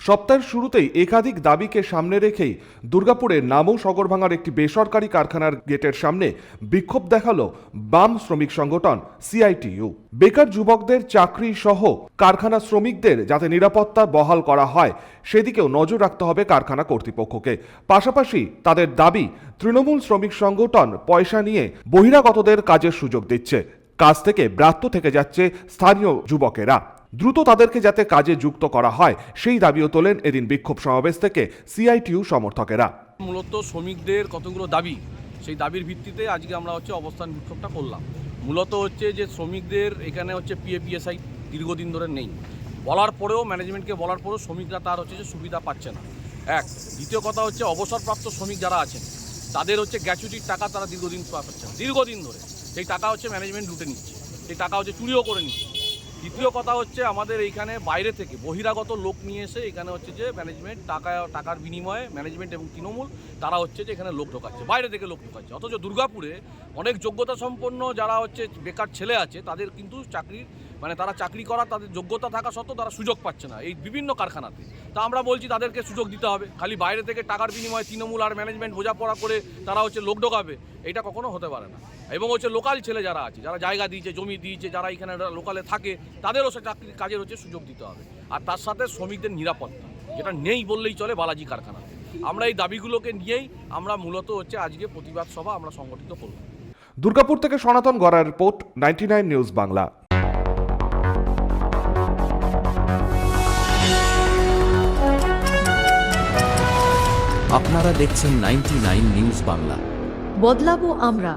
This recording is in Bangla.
সপ্তাহের শুরুতেই একাধিক দাবিকে সামনে রেখেই দুর্গাপুরের নামও সগরভাঙার একটি বেসরকারি কারখানার গেটের সামনে বিক্ষোভ দেখাল বাম শ্রমিক সংগঠন সিআইটিইউ বেকার যুবকদের চাকরি সহ কারখানা শ্রমিকদের যাতে নিরাপত্তা বহাল করা হয়, সেদিকেও নজর রাখতে হবে কারখানা কর্তৃপক্ষকে। পাশাপাশি তাদের দাবি, তৃণমূল শ্রমিক সংগঠন পয়সা নিয়ে বহিরাগতদের কাজের সুযোগ দিচ্ছে। কাজ থেকে ব্রাত্য থেকে যাচ্ছে স্থানীয় যুবকেরা। দ্রুত তাদেরকে যাতে কাজে যুক্ত করা হয়, সেই দাবিও তোলেন এদিন বিক্ষোভ সমাবেশ থেকে সিআইটিইউ সমর্থকেরা। মূলত শ্রমিকদের কতগুলো দাবি, সেই দাবির ভিত্তিতে আজকে আমরা হচ্ছে অবস্থান বিক্ষোভটা করলাম। মূলত হচ্ছে যে শ্রমিকদের এখানে হচ্ছে পিএপিএসআই দীর্ঘদিন ধরে নেই। বলার পরেও ম্যানেজমেন্টকে বলার পরেও শ্রমিকরা তার হচ্ছে যে সুবিধা পাচ্ছে না। এক, দ্বিতীয় কথা হচ্ছে অবসরপ্রাপ্ত শ্রমিক যারা আছেন, তাদের হচ্ছে গ্যাচুটির টাকা তারা দীর্ঘদিন পাচ্ছে না। দীর্ঘদিন ধরে সেই টাকা হচ্ছে ম্যানেজমেন্ট লুটে নিচ্ছে। সেই টাকা হচ্ছে চুরিও করে নিচ্ছে। দ্বিতীয় কথা হচ্ছে আমাদের এইখানে বাইরে থেকে বহিরাগত লোক নিয়ে এসে এখানে হচ্ছে যে ম্যানেজমেন্ট টাকা, টাকার বিনিময়ে ম্যানেজমেন্ট এবং তৃণমূল তারা হচ্ছে যে এখানে লোক ঢোকাচ্ছে, বাইরে থেকে লোক ঢোকাচ্ছে। অথচ দুর্গাপুরে অনেক যোগ্যতা সম্পন্ন যারা হচ্ছে বেকার ছেলে আছে, তাদের কিন্তু চাকরির মানে তারা চাকরি করার তাদের যোগ্যতা থাকা সত্ত্বেও তারা সুযোগ পাচ্ছে না, এই বিভিন্ন কারখানাতে। তা আমরা বলছি তাদেরকে সুযোগ দিতে হবে, খালি বাইরে থেকে টাকার বিনিময়ে তৃণমূল আর ম্যানেজমেন্ট বোঝাপড়া করে তারা হচ্ছে লোক ঢোকাবে, এটা কখনো হতে পারে না। এবং হচ্ছে লোকাল ছেলে যারা আছে, যারা জায়গা দিয়েছে, জমি দিয়েছে, যারা এখানে লোকালে থাকে, তাদেরও সে চাকরি কাজের হচ্ছে সুযোগ দিতে হবে। আর তার সাথে শ্রমিকদের নিরাপত্তা, যেটা নেই বললেই চলে বালাজি কারখানাতে। আমরা এই দাবিগুলোকে নিয়েই আমরা মূলত হচ্ছে আজকে প্রতিবাদ সভা আমরা সংগঠিত করব। দুর্গাপুর থেকে সনাতন গড়ার report ninety nine news Bangla. আপনারা দেখছেন নাইনটি নিউজ বাংলা। বদলাবো আমরা।